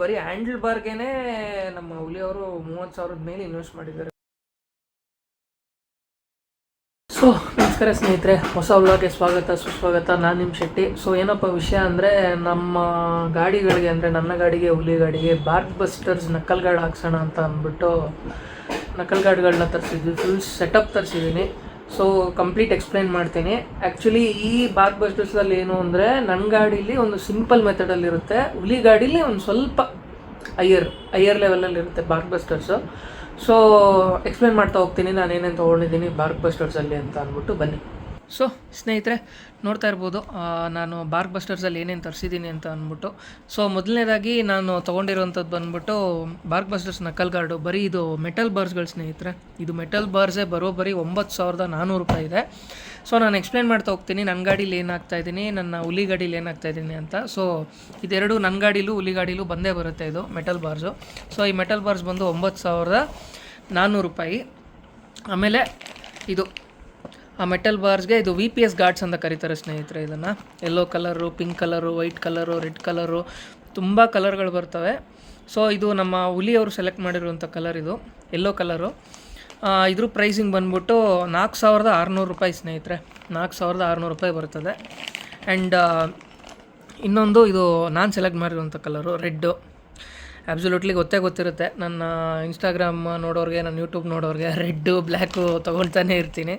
ಬರೀ ಹ್ಯಾಂಡಲ್ ಬಾರ್ಗೆನೆ ನಮ್ಮ ಹುಲಿಯವರು ಮೂವತ್ತು ಸಾವಿರದ ಮೇಲೆ ಇನ್ವೆಸ್ಟ್ ಮಾಡಿದ್ದಾರೆ. ಸೊ ನಮಸ್ಕಾರ ಸ್ನೇಹಿತರೆ, ಹೊಸ ವ್ಲಾಗ್ಗೆ ಸ್ವಾಗತ, ಸುಸ್ವಾಗತ. ನಾನು ನಿಮ್ಮ ಶೆಟ್ಟಿ. ಸೊ ಏನಪ್ಪ ವಿಷಯ ಅಂದರೆ, ನಮ್ಮ ಗಾಡಿಗಳಿಗೆ ಅಂದರೆ, ನನ್ನ ಗಾಡಿಗೆ, ಹುಲಿ ಗಾಡಿಗೆ ಬಾರ್ಕ್ ಬಸ್ಟರ್ಸ್ ನಕಲ್ ಗಾರ್ಡ್ ಹಾಕ್ಸೋಣ ಅಂತ ಅಂದ್ಬಿಟ್ಟು ನಕಲ್ ಗಾರ್ಡ್ಗಳನ್ನ ತರಿಸಿದ್ವಿ. ಫುಲ್ ಸೆಟಪ್ ತರಿಸಿದ್ದೀನಿ ಸೊ ಕಂಪ್ಲೀಟ್ ಎಕ್ಸ್ಪ್ಲೈನ್ ಮಾಡ್ತೀನಿ. ಆ್ಯಕ್ಚುಲಿ ಈ ಬಾರ್ಕ್ ಬಸ್ಟರ್ಸಲ್ಲಿ ಏನು ಅಂದರೆ ನನ್ನ ಗಾಡೀಲಿ ಒಂದು ಸಿಂಪಲ್ ಮೆಥಡಲ್ಲಿ ಇರುತ್ತೆ. ಹುಲಿ ಗಾಡೀಲಿ ಒಂದು ಸ್ವಲ್ಪ ಅಯ್ಯರ್ ಅಯ್ಯರ್ ಲೆವೆಲಲ್ಲಿ ಇರುತ್ತೆ ಬಾರ್ಕ್ ಬಸ್ಟರ್ಸು ಸೊ ಎಕ್ಸ್ಪ್ಲೇನ್ ಮಾಡ್ತಾ ಹೋಗ್ತೀನಿ. ನಾನು ಏನೇನು ತೊಗೊಂಡಿದ್ದೀನಿ ಬಾರ್ಕ್ ಬಸ್ಟರ್ಸಲ್ಲಿ ಅಂತ ಅಂದ್ಬಿಟ್ಟು ಬನ್ನಿ. ಸೊ, ಸ್ನೇಹಿತರೆ, ನೋಡ್ತಾ ಇರ್ಬೋದು ನಾನು ಬಾರ್ಕ್ ಬಸ್ಟರ್ಸಲ್ಲಿ ಏನೇನು ತರಿಸಿದ್ದೀನಿ ಅಂತ ಅಂದ್ಬಿಟ್ಟು. ಸೊ, ಮೊದಲನೇದಾಗಿ ನಾನು ತೊಗೊಂಡಿರೋಂಥದ್ದು ಬಂದ್ಬಿಟ್ಟು ಬಾರ್ಕ್ ಬಸ್ಟರ್ಸ್ ನಕಲ್ ಗಾರ್ಡು ಬರೀ ಇದು ಮೆಟಲ್ ಬಾರ್ಸ್ಗಳು ಸ್ನೇಹಿತರೆ. ಇದು ಮೆಟಲ್ ಬಾರ್ಸೇ ಬರೋಬ್ಬರಿ ಒಂಬತ್ತು ಸಾವಿರದ ನಾನ್ನೂರು ರೂಪಾಯಿ ಇದೆ. ಸೊ, ನಾನು ಎಕ್ಸ್ಪ್ಲೇನ್ ಮಾಡ್ತಾ ಹೋಗ್ತೀನಿ. ನನ್ನ ಗಾಡೀಲಿ ಏನಾಗ್ತಾ ಇದ್ದೀನಿ ನನ್ನ ಹುಲಿ ಗಾಡೀಲಿ ಏನಾಗ್ತಾ ಇದ್ದೀನಿ ಅಂತ. ಸೊ, ಇದೆರಡು ನನ್ನ ಗಾಡೀಲೂ ಹುಲಿ ಗಾಡೀಲೂ ಬಂದೇ ಬರುತ್ತೆ ಇದು ಮೆಟಲ್ ಬಾರ್ಸು ಸೊ, ಈ ಮೆಟಲ್ ಬಾರ್ಸ್ ಬಂದು ಒಂಬತ್ತು ಸಾವಿರದ ನಾನ್ನೂರು ರೂಪಾಯಿ. ಆಮೇಲೆ ಇದು ಆ ಮೆಟಲ್ ಬಾರ್ಸ್ಗೆ ಇದು ವಿ ಪಿ ಎಸ್ ಗಾರ್ಡ್ಸ್ ಅಂತ ಕರೀತಾರೆ ಸ್ನೇಹಿತರೆ ಇದನ್ನು. Yellow colour pink colour white colour red colour ತುಂಬ ಕಲರ್ಗಳು ಬರ್ತವೆ. ಸೊ ಇದು ನಮ್ಮ ಹುಲಿಯವರು ಸೆಲೆಕ್ಟ್ ಮಾಡಿರುವಂಥ ಕಲರ್ ಇದು ಯೆಲ್ಲೋ ಕಲರು ಇದ್ರ ಪ್ರೈಸಿಂಗ್ ಬಂದ್ಬಿಟ್ಟು ನಾಲ್ಕು ಸಾವಿರದ ಆರುನೂರು ರೂಪಾಯಿ ಸ್ನೇಹಿತರೆ. ನಾಲ್ಕು ಸಾವಿರದ ಆರುನೂರು ರೂಪಾಯಿ ಬರ್ತದೆ. ಆ್ಯಂಡ್ ಇನ್ನೊಂದು ಇದು ನಾನು ಸೆಲೆಕ್ಟ್ ಮಾಡಿರುವಂಥ ಕಲರು ರೆಡ್ಡು ಆಬ್ಸಲ್ಯೂಟ್ಲಿ ಗೊತ್ತೇ ಗೊತ್ತಿರುತ್ತೆ. ನನ್ನ ಇನ್ಸ್ಟಾಗ್ರಾಮ್ ನೋಡೋರಿಗೆ, ನನ್ನ ಯೂಟ್ಯೂಬ್ ನೋಡೋರಿಗೆ ರೆಡ್ಡು ಬ್ಲ್ಯಾಕು ತೊಗೊಳ್ತಾನೆ ಇರ್ತೀನಿ.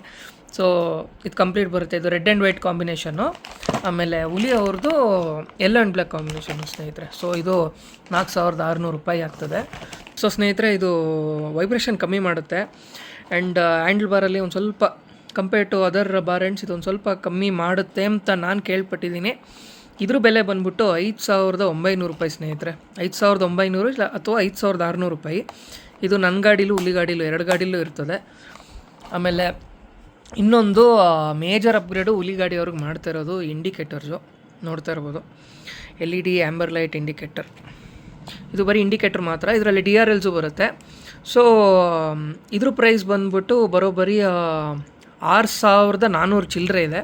ಸೊ ಇದು ಕಂಪ್ಲೀಟ್ ಬರುತ್ತೆ. ಇದು ರೆಡ್ ಆ್ಯಂಡ್ ವೈಟ್ ಕಾಂಬಿನೇಷನ್ನು ಆಮೇಲೆ ಹುಲಿ ಅವ್ರದ್ದು ಎಲ್ಲೋ ಆ್ಯಂಡ್ ಬ್ಲ್ಯಾಕ್ ಕಾಂಬಿನೇಷನ್ ಸ್ನೇಹಿತರೆ. ಸೊ ಇದು ನಾಲ್ಕು ಸಾವಿರದ ಆರುನೂರು ರೂಪಾಯಿ ಆಗ್ತದೆ. ಸೊ ಸ್ನೇಹಿತರೆ, ಇದು ವೈಬ್ರೇಷನ್ ಕಮ್ಮಿ ಮಾಡುತ್ತೆ. ಆ್ಯಂಡ್ ಹ್ಯಾಂಡಲ್ ಬಾರಲ್ಲಿ ಒಂದು ಸ್ವಲ್ಪ compare to other bar ends ಇದೊಂದು ಸ್ವಲ್ಪ ಕಮ್ಮಿ ಮಾಡುತ್ತೆ ಅಂತ ನಾನು ಕೇಳ್ಪಟ್ಟಿದ್ದೀನಿ. ಇದ್ರ ಬೆಲೆ ಬಂದ್ಬಿಟ್ಟು ಐದು ಸಾವಿರದ ಒಂಬೈನೂರು ರೂಪಾಯಿ ಸ್ನೇಹಿತರೆ. ಐದು ಸಾವಿರದ ಒಂಬೈನೂರು ಇಲ್ಲ, ಅಥವಾ ಐದು ಸಾವಿರದ ಆರುನೂರು ರೂಪಾಯಿ. ಇದು ನನ್ನ ಗಾಡೀಲು ಹುಲಿ ಗಾಡೀಲು ಎರಡು ಗಾಡೀಲೂ ಇರ್ತದೆ. ಆಮೇಲೆ ಇನ್ನೊಂದು ಮೇಜರ್ ಅಪ್ಗ್ರೇಡು ಹುಲಿ ಗಾಡಿಯವ್ರಿಗೆ ಮಾಡ್ತಾ ಇರೋದು ಇಂಡಿಕೇಟರ್ಸು ನೋಡ್ತಾ ಇರ್ಬೋದು. L E D amber light indicator ಇದು ಬರೀ ಇಂಡಿಕೇಟರ್ ಮಾತ್ರ. ಇದರಲ್ಲಿ ಡಿ ಆರ್ ಎಲ್ಸು ಬರುತ್ತೆ. ಸೊ ಇದ್ರ ಪ್ರೈಸ್ ಬಂದ್ಬಿಟ್ಟು ಬರೋಬ್ಬರಿ ಆರು ಸಾವಿರದ ನಾನ್ನೂರು ಚಿಲ್ಲರೆ ಇದೆ.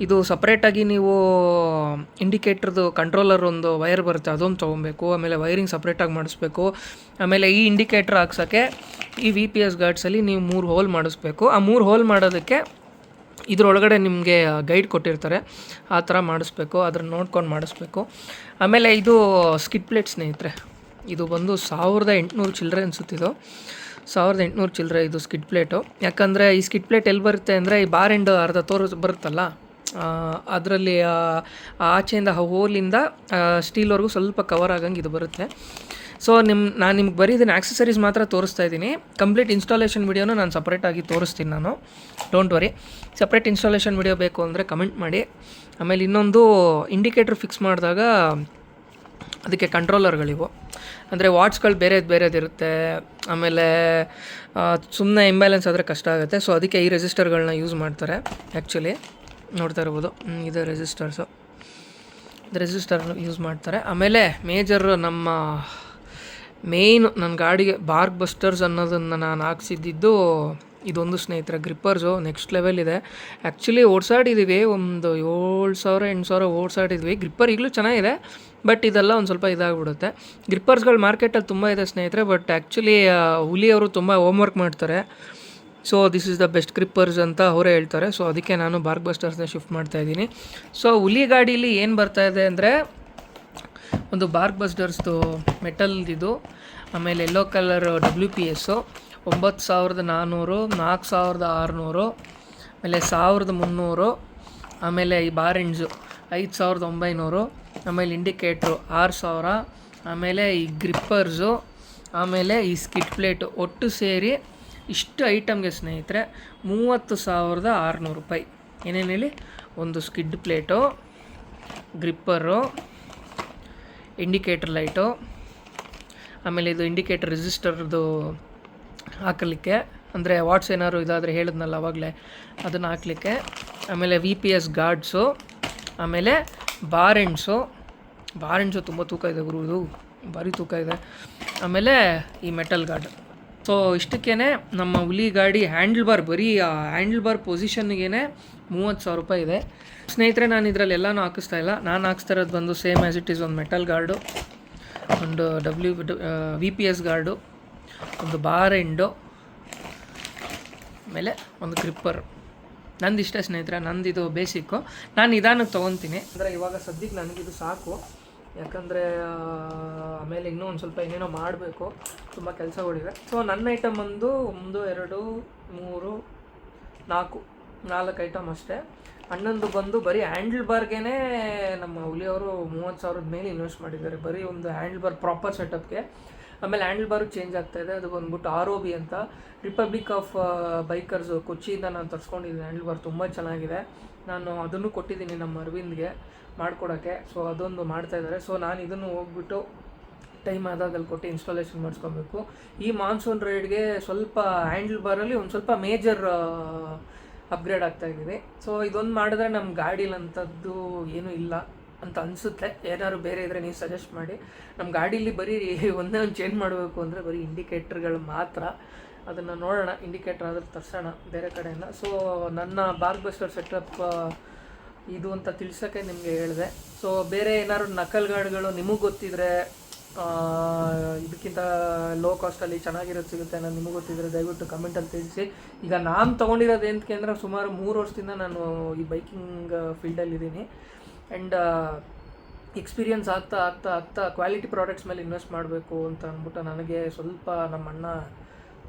ಇದು ಸಪ್ರೇಟಾಗಿ ನೀವು ಇಂಡಿಕೇಟ್ರದ್ದು ಕಂಟ್ರೋಲರ್ ಒಂದು ವೈರ್ ಬರುತ್ತೆ. ಅದೊಂದು ತೊಗೊಬೇಕು. ಆಮೇಲೆ ವೈರಿಂಗ್ ಸಪ್ರೇಟಾಗಿ ಮಾಡಿಸ್ಬೇಕು. ಆಮೇಲೆ ಈ ಇಂಡಿಕೇಟ್ರ್ ಹಾಕ್ಸೋಕ್ಕೆ ಈ ವಿ ಪಿ ಎಸ್ ಗಾರ್ಡ್ಸಲ್ಲಿ ನೀವು ಮೂರು ಹೋಲ್ ಮಾಡಿಸ್ಬೇಕು. ಆ ಮೂರು ಹೋಲ್ ಮಾಡೋದಕ್ಕೆ ಇದರೊಳಗಡೆ ನಿಮಗೆ ಗೈಡ್ ಕೊಟ್ಟಿರ್ತಾರೆ. ಆ ಥರ ಮಾಡಿಸ್ಬೇಕು ಅದನ್ನು ನೋಡ್ಕೊಂಡು ಮಾಡಿಸ್ಬೇಕು. ಆಮೇಲೆ ಇದು ಸ್ಕಿಟ್ ಪ್ಲೇಟ್ ಸ್ನೇಹಿತರೆ. ಇದು ಬಂದು ಸಾವಿರದ ಎಂಟುನೂರು ಚಿಲ್ಲರೆ ಅನಿಸುತ್ತಿದ್ದು ಸಾವಿರದ ಎಂಟುನೂರು ಚಿಲ್ಲರೆ ಇದು ಸ್ಕಿಟ್ ಪ್ಲೇಟು ಯಾಕಂದರೆ ಈ ಸ್ಕಿಟ್ ಪ್ಲೇಟ್ ಎಲ್ಲಿ ಬರುತ್ತೆ ಅಂದರೆ ಈ ಬಾರ್ ಎಂಡ್ ಅರ್ಧ ತೋರಿಸ್ ಬರುತ್ತಲ್ಲ? ಅದರಲ್ಲಿ ಆಚೆಯಿಂದ ಹೋಲಿಂದ ಸ್ಟೀಲ್ವರೆಗೂ ಸ್ವಲ್ಪ ಕವರ್ ಆಗಂಗೆ ಇದು ಬರುತ್ತೆ. ಸೊ ನಿಮ್ಮ ನಾನು ನಿಮ್ಗೆ ಬರೀ ಇದನ್ನು ಆಕ್ಸೆಸರೀಸ್ ಮಾತ್ರ ತೋರಿಸ್ತಾ ಇದ್ದೀನಿ. ಕಂಪ್ಲೀಟ್ ಇನ್ಸ್ಟಾಲೇಷನ್ ವೀಡಿಯೋನ ನಾನು ಸಪ್ರೇಟಾಗಿ ತೋರಿಸ್ತೀನಿ ನಾನು. Don't worry separate installation video ಬೇಕು ಅಂದರೆ ಕಮೆಂಟ್ ಮಾಡಿ. ಆಮೇಲೆ ಇನ್ನೊಂದು ಇಂಡಿಕೇಟ್ರ್ ಫಿಕ್ಸ್ ಮಾಡಿದಾಗ ಅದಕ್ಕೆ ಕಂಟ್ರೋಲರ್ಗಳಿವು ಅಂದರೆ ವಾಟ್ಸ್ಗಳು ಬೇರೆದು ಬೇರೆದಿರುತ್ತೆ ಆಮೇಲೆ ಸುಮ್ಮನೆ ಇಂಬ್ಯಾಲೆನ್ಸ್ ಆದರೆ ಕಷ್ಟ ಆಗುತ್ತೆ. ಸೊ ಅದಕ್ಕೆ ಈ ರೆಜಿಸ್ಟರ್ಗಳನ್ನ ಯೂಸ್ ಮಾಡ್ತಾರೆ ಆ್ಯಕ್ಚುಲಿ ನೋಡ್ತಾ ಇರ್ಬೋದು. ಇದು ರೆಜಿಸ್ಟರ್ಸು ರೆಸಿಸ್ಟರ್ ಯೂಸ್ ಮಾಡ್ತಾರೆ. ಆಮೇಲೆ ಮೇಜರ್ ನಮ್ಮ ಮೇಯ್ನ್ ನನ್ನ ಗಾಡಿಗೆ ಬಾರ್ಕ್ ಬಸ್ಟರ್ಸ್ ಅನ್ನೋದನ್ನು ನಾನು ಹಾಕ್ಸಿದ್ದಿದ್ದು ಇದೊಂದು ಸ್ನೇಹಿತರ ಗ್ರಿಪ್ಪರ್ಸು ನೆಕ್ಸ್ಟ್ ಲೆವೆಲ್ ಇದೆ. ಆ್ಯಕ್ಚುಲಿ ಓಡಿಸಾಡಿದ್ದೀವಿ ಒಂದು ಏಳು ಸಾವಿರ, ಎಂಟು ಸಾವಿರ ಓಡಿಸಾಡಿದ್ವಿ. ಗ್ರಿಪ್ಪರ್ ಈಗಲೂ ಚೆನ್ನಾಗಿದೆ ಬಟ್ ಇದೆಲ್ಲ ಒಂದು ಸ್ವಲ್ಪ ಇದಾಗ್ಬಿಡುತ್ತೆ. ಗ್ರಿಪ್ಪರ್ಸ್ಗಳು ಮಾರ್ಕೆಟಲ್ಲಿ ತುಂಬ ಇದೆ ಸ್ನೇಹಿತರೆ ಬಟ್ ಆ್ಯಕ್ಚುಲಿ ಹುಲಿಯವರು ತುಂಬ ಹೋಮ್ವರ್ಕ್ ಮಾಡ್ತಾರೆ. So this is the best grippers ಅಂತ ಅವರೇ ಹೇಳ್ತಾರೆ. ಸೊ ಅದಕ್ಕೆ ನಾನು ಬಾರ್ಕ್ ಬಸ್ಟರ್ಸ್ನ ಶಿಫ್ಟ್ ಮಾಡ್ತಾ ಇದ್ದೀನಿ. ಸೊ ಹುಲಿ ಗಾಡೀಲಿ ಏನು ಬರ್ತಾ ಇದೆ ಅಂದರೆ ಒಂದು ಬಾರ್ಕ್ ಬಸ್ಟರ್ಸ್ದು ಮೆಟಲ್ದಿದು, ಆಮೇಲೆ yellow colour W P S ಒಂಬತ್ತು ಸಾವಿರದ ನಾನ್ನೂರು ನಾಲ್ಕು ಸಾವಿರದ ಆರುನೂರು, ಆಮೇಲೆ ಸಾವಿರದ ಮುನ್ನೂರು, ಆಮೇಲೆ ಈ ಬಾರೆಂಡ್ಸು ಐದು ಸಾವಿರದ ಒಂಬೈನೂರು, ಆಮೇಲೆ ಇಂಡಿಕೇಟ್ರು ಆರು ಸಾವಿರ, ಆಮೇಲೆ ಈ ಗ್ರಿಪ್ಪರ್ಸು, ಆಮೇಲೆ ಈ ಸ್ಕಿಟ್ ಪ್ಲೇಟು ಒಟ್ಟು ಸೇರಿ ಇಷ್ಟು ಐಟಮ್ಗೆ ಸ್ನೇಹಿತರೆ ಮೂವತ್ತು ಸಾವಿರದ ಆರುನೂರು ರೂಪಾಯಿ. ಏನೇನು ಹೇಳಿ? ಒಂದು skid plate, gripper indicator light. ಆಮೇಲೆ ಇದು ಇಂಡಿಕೇಟರ್ ರಿಜಿಸ್ಟರ್ದು ಹಾಕಲಿಕ್ಕೆ. ಅಂದರೆ ವಾಟ್ಸ್ ಏನಾದ್ರು ಇದಾದರೆ ಹೇಳಿದ್ನಲ್ಲ ಅವಾಗಲೇ, ಅದನ್ನು ಹಾಕಲಿಕ್ಕೆ. ಆಮೇಲೆ ವಿ ಪಿ ಎಸ್ ಗಾರ್ಡ್ಸು, ಆಮೇಲೆ ಬಾರೆಂಡ್ಸು ಬಾರೆಂಡ್ಸು ತುಂಬ ತೂಕ ಇದೆ ಗುರು, ಇದು ಭಾರಿ ತೂಕ ಇದೆ. ಆಮೇಲೆ ಈ ಮೆಟಲ್ ಗಾರ್ಡ್. ಸೊ ಇಷ್ಟಕ್ಕೇ ನಮ್ಮ ಹುಲಿ ಗಾಡಿ ಹ್ಯಾಂಡಲ್ ಬಾರ್ ಬರೀ ಆ ಹ್ಯಾಂಡಲ್ ಬಾರ್ ಪೊಸಿಷನ್ಗೇ ಮೂವತ್ತು ಸಾವಿರ ರೂಪಾಯಿ ಇದೆ. ಸ್ನೇಹಿತರೆ, ನಾನು ಇದರಲ್ಲಿ ಎಲ್ಲನೂ ಹಾಕಿಸ್ತಾ ಇಲ್ಲ. ನಾನು ಹಾಕ್ಸ್ತಾ ಇರೋದು ಬಂದು ಸೇಮ್ ಆ್ಯಸ್ ಇಟ್ ಈಸ್ ಒಂದು ಮೆಟಲ್ ಗಾರ್ಡು ಒಂದು W V P S guard ಒಂದು ಬಾರ್ ಎಂಡು ಆಮೇಲೆ ಒಂದು ಕ್ರಿಪ್ಪರ್ ನಂದು ಇಷ್ಟೇ ಸ್ನೇಹಿತರೆ, ನಂದು ಇದು ಬೇಸಿಕ್ಕು ನಾನು ನಿಧಾನಕ್ಕೆ ತೊಗೊತೀನಿ. ಅಂದರೆ ಇವಾಗ ಸದ್ಯಕ್ಕೆ ನನಗಿದು ಸಾಕು. ಯಾಕಂದರೆ ಆಮೇಲೆ ಇನ್ನೂ ಒಂದು ಸ್ವಲ್ಪ ಏನೇನೋ ಮಾಡಬೇಕು. ತುಂಬ ಕೆಲಸಗಳಿವೆ. ಸೊ ನನ್ನ ಐಟಮ್ ಒಂದು ಒಂದು, ಎರಡು, ಮೂರು, ನಾಲ್ಕು ನಾಲ್ಕು ಐಟಮ್ ಅಷ್ಟೇ. ಅಣ್ಣಂದು ಬಂದು ಬರೀ ಹ್ಯಾಂಡಲ್ ಬಾರ್ಗೇನೆ ನಮ್ಮ ಹುಲಿಯವರು ಮೂವತ್ತು ಸಾವಿರದ ಮೇಲೆ ಇನ್ವೆಸ್ಟ್ ಮಾಡಿದ್ದಾರೆ. ಬರೀ ಒಂದು ಹ್ಯಾಂಡಲ್ ಬಾರ್ ಪ್ರಾಪರ್ ಸೆಟಪ್ಗೆ ಆಮೇಲೆ ಹ್ಯಾಂಡಲ್ ಬಾರು ಚೇಂಜ್ ಆಗ್ತಾ ಇದೆ. ಅದು ಬಂದ್ಬಿಟ್ಟು ಆರ್ ಒ ಬಿ ಅಂತ. ರಿಪಬ್ಲಿಕ್ ಆಫ್ ಬೈಕರ್ಸ್ ಕೊಚ್ಚಿಯಿಂದ ನಾನು ತರಿಸ್ಕೊಂಡಿದ್ದೀನಿ. ಹ್ಯಾಂಡಲ್ ಬಾರ್ ತುಂಬ ಚೆನ್ನಾಗಿದೆ. ನಾನು ಅದನ್ನು ಕೊಟ್ಟಿದ್ದೀನಿ ನಮ್ಮ ಅರವಿಂದ್ಗೆ ಮಾಡ್ಕೊಡೋಕ್ಕೆ. ಸೊ ಅದೊಂದು ಮಾಡ್ತಾಯಿದ್ದಾರೆ ಸೊ ನಾನು ಇದನ್ನು ಹೋಗ್ಬಿಟ್ಟು ಟೈಮ್ ಆದಾಗ ಅಲ್ಲಿ ಕೊಟ್ಟು ಇನ್ಸ್ಟಾಲೇಷನ್ ಮಾಡಿಸ್ಕೊಬೇಕು. ಈ ಮಾನ್ಸೂನ್ ರೈಡ್ಗೆ ಸ್ವಲ್ಪ ಹ್ಯಾಂಡಲ್ ಬಾರಲ್ಲಿ ಒಂದು ಸ್ವಲ್ಪ ಮೇಜರ್ ಅಪ್ಗ್ರೇಡ್ ಆಗ್ತಾ ಇದ್ದೀವಿ. ಸೊ ಇದೊಂದು ಮಾಡಿದ್ರೆ ನಮ್ಮ ಗಾಡೀಲಂಥದ್ದು ಏನೂ ಇಲ್ಲ ಅಂತ ಅನಿಸುತ್ತೆ. ಏನಾದ್ರು ಬೇರೆ ಇದ್ದರೆ ನೀವು ಸಜೆಸ್ಟ್ ಮಾಡಿ. ನಮ್ಮ ಗಾಡೀಲಿ ಬರೀ ಒಂದೇ ಒಂದು ಚೇಂಜ್ ಮಾಡಬೇಕು ಅಂದರೆ ಬರೀ ಇಂಡಿಕೇಟ್ರ್ಗಳು ಮಾತ್ರ. ಅದನ್ನು ನೋಡೋಣ. ಇಂಡಿಕೇಟ್ರ್ ಆದ್ರೆ ತರ್ಸೋಣ. ಬೇರೆ ಕಡೆಯಿಂದ. ಸೊ ನನ್ನ ಬಾರ್ಕ್ ಬಸ್ಟರ್ ಸೆಟಪ್ ಇದು ಅಂತ ತಿಳ್ಸೋಕ್ಕೆ ನಿಮಗೆ ಹೇಳಿದೆ. ಸೊ ಬೇರೆ ಏನಾದ್ರು ನಕಲ್ ಗಾಡಿಗಳು ನಿಮಗೆ ಗೊತ್ತಿದ್ರೆ ಇದಕ್ಕಿಂತ ಲೋ ಕಾಸ್ಟಲ್ಲಿ ಚೆನ್ನಾಗಿರೋದು ಸಿಗುತ್ತೆ ಅನ್ನೋದು ನಿಮಗೆ ಗೊತ್ತಿದ್ರೆ ದಯವಿಟ್ಟು ಕಮೆಂಟಲ್ಲಿ ತಿಳಿಸಿ. ಈಗ ನಾನು ತೊಗೊಂಡಿರೋದು ಏನಕ್ಕೆ ಅಂದರೆ ಸುಮಾರು ಮೂರು ವರ್ಷದಿಂದ ನಾನು ಈ ಬೈಕಿಂಗ್ ಫೀಲ್ಡಲ್ಲಿದ್ದೀನಿ ಆ್ಯಂಡ್ ಎಕ್ಸ್ಪೀರಿಯನ್ಸ್ ಆಗ್ತಾ ಆಗ್ತಾ ಆಗ್ತಾ ಕ್ವಾಲಿಟಿ ಪ್ರಾಡಕ್ಟ್ಸ್ ಮೇಲೆ ಇನ್ವೆಸ್ಟ್ ಮಾಡಬೇಕು ಅಂತ ಅಂದ್ಬಿಟ್ಟು ನನಗೆ ಸ್ವಲ್ಪ ನಮ್ಮ ಅಣ್ಣ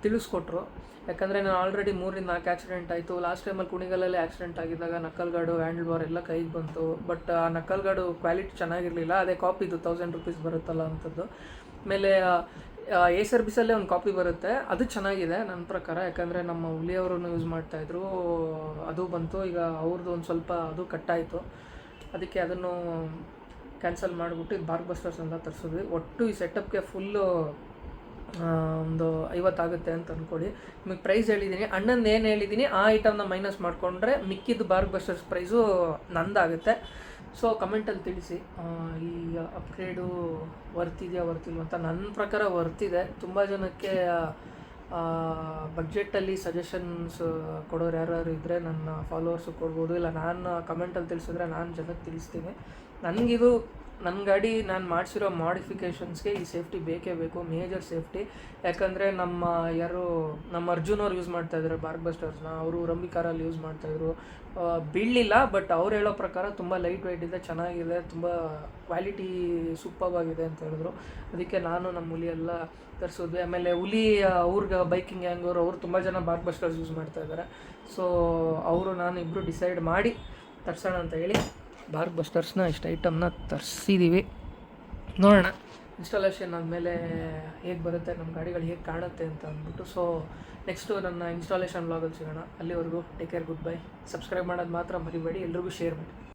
ತಿಳಿಸ್ಕೊಟ್ರು. ಯಾಕಂದರೆ ನಾನು ಆಲ್ರೆಡಿ ಮೂರಿಂದ ನಾಲ್ಕು ಆಕ್ಸಿಡೆಂಟ್ ಆಯಿತು. ಲಾಸ್ಟ್ ಟೈಮಲ್ಲಿ ಕುಣಿಗಲಲ್ಲಿ ಆಕ್ಸಿಡೆಂಟ್ ಆಗಿದ್ದಾಗ ನಕಲ್ಗಾಡು ಹ್ಯಾಂಡಲ್ ಬಾರ್ ಎಲ್ಲ ಕೈಗೆ ಬಂತು. ಬಟ್ ಆ ನಕಲ್ಗಾಡು ಕ್ವಾಲಿಟಿ ಚೆನ್ನಾಗಿರಲಿಲ್ಲ. ಅದೇ ಕಾಪಿದು ತೌಸಂಡ್ ರುಪೀಸ್ ಬರುತ್ತಲ್ಲ ಅಂಥದ್ದು ಆಮೇಲೆ ಎ ಸರ್ವಿಸಲ್ಲೇ ಒಂದು ಕಾಪಿ ಬರುತ್ತೆ. ಅದು ಚೆನ್ನಾಗಿದೆ ನನ್ನ ಪ್ರಕಾರ. ಯಾಕಂದರೆ ನಮ್ಮ ಹುಲಿಯವರು ಯೂಸ್ ಮಾಡ್ತಾಯಿದ್ರು ಅದು ಬಂತು. ಈಗ ಅವ್ರದ್ದು ಒಂದು ಸ್ವಲ್ಪ ಅದು ಕಟ್ಟಾಯಿತು. ಅದಕ್ಕೆ ಅದನ್ನು ಕ್ಯಾನ್ಸಲ್ ಮಾಡಿಬಿಟ್ಟು ಇದು ಬಾರ್ಕ್ ಬಸ್ಟರ್ಸ್ ಅಂತ ತರಿಸಿದ್ವಿ. ಒಟ್ಟು ಈ ಸೆಟಪ್ಗೆ ಫುಲ್ಲು ಒಂದು ಐವತ್ತಾಗುತ್ತೆ ಅಂತ ಅಂದ್ಕೊಳ್ಳಿ ನಿಮಗೆ ಪ್ರೈಸ್ ಹೇಳಿದ್ದೀನಿ ಅಣ್ಣಂದು ಏನು ಹೇಳಿದ್ದೀನಿ ಆ ಐಟಮ್ನ ಮೈನಸ್ ಮಾಡಿಕೊಂಡ್ರೆ ಮಿಕ್ಕಿದ್ದು ಬಾರ್ಕ್ ಬಸ್ಟರ್ಸ್ ಪ್ರೈಸು ನಂದಾಗುತ್ತೆ. ಸೊ ಕಮೆಂಟಲ್ಲಿ ತಿಳಿಸಿ. ಈ ಅಪ್ಗ್ರೇಡು ವರ್ತಿದೆಯಾ ವರ್ತಿಲ್ವ ಅಂತ. ನನ್ನ ಪ್ರಕಾರ ವರ್ತಿದೆ ತುಂಬ ಜನಕ್ಕೆ ಬಡ್ಜೆಟಲ್ಲಿ ಸಜೆಷನ್ಸ್ ಕೊಡೋರು ಯಾರ್ಯಾರು ಇದ್ದರೆ ನನ್ನ ಫಾಲೋವರ್ಸು ಕೊಡ್ಬೋದು. ಇಲ್ಲ, ನಾನು ಕಮೆಂಟಲ್ಲಿ ತಿಳಿಸಿದ್ರೆ ನಾನು ಜನಕ್ಕೆ ತಿಳಿಸ್ತೀನಿ. ನನಗಿದು ನನ್ನ ಗಾಡಿ ನಾನು ಮಾಡಿಸಿರೋ ಮಾಡಿಫಿಕೇಷನ್ಸ್ಗೆ ಈ ಸೇಫ್ಟಿ ಬೇಕೇ ಬೇಕು ಮೇಜರ್ ಸೇಫ್ಟಿ ಯಾಕಂದರೆ ನಮ್ಮ ಯಾರು, ನಮ್ಮ ಅರ್ಜುನ್ ಅವ್ರು ಯೂಸ್ ಮಾಡ್ತಾಯಿದ್ರು ಬಾರ್ಕ್ ಬಸ್ಟರ್ಸ್ನ ಅವರು ರಂಬಿಕಾರಲ್ಲಿ ಯೂಸ್ ಮಾಡ್ತಾಯಿದ್ರು ಬೀಳಲಿಲ್ಲ ಬಟ್ ಅವ್ರು ಹೇಳೋ ಪ್ರಕಾರ ತುಂಬ ಲೈಟ್ ವೆಯ್ಟ್ ಇದೆ ಚೆನ್ನಾಗಿದೆ, ತುಂಬ ಕ್ವಾಲಿಟಿ ಸೂಪರ್ ಆಗಿದೆ ಅಂತ ಹೇಳಿದ್ರು. ಅದಕ್ಕೆ ನಾನು ನಮ್ಮ ಹುಲಿ ಎಲ್ಲ ತರಿಸಿದ್ವಿ ಆಮೇಲೆ ಹುಲಿ ಅವ್ರಿಗೆ ಬೈಕಿಂಗ್ ಗ್ಯಾಂಗವ್ರು ಅವ್ರು ತುಂಬ ಜನ ಬಾಕ್ ಬಸ್ಟರ್ಸ್ ಯೂಸ್ ಮಾಡ್ತಾ ಇದ್ದಾರೆ ಸೊ ಅವರು ನಾನು ಇಬ್ಬರು ಡಿಸೈಡ್ ಮಾಡಿ ತರ್ಸೋಣ ಅಂತ ಹೇಳಿ ಬಾರ್ಕ್ ಬಸ್ಟರ್ಸ್ನ ಇಷ್ಟು ಐಟಮ್ನ ತರಿಸಿದ್ದೀವಿ ನೋಡೋಣ. ಇನ್ಸ್ಟಾಲೇಷನ್ ಆದಮೇಲೆ ಹೇಗೆ ಬರುತ್ತೆ ನಮ್ಮ ಗಾಡಿಗಳು ಹೇಗೆ ಕಾಣುತ್ತೆ ಅಂತ ಅಂದ್ಬಿಟ್ಟು ಸೊ ನೆಕ್ಸ್ಟು ನನ್ನ ಇನ್ಸ್ಟಾಲೇಷನ್ ಬ್ಲಾಗಲ್ಲಿ ಸಿಗೋಣ. ಅಲ್ಲಿವರೆಗೂ take care good bye subscribe ಮಾಡೋದು ಮಾತ್ರ ಮರಿಬೇಡಿ, ಎಲ್ರಿಗೂ ಶೇರ್ ಮಾಡಿ.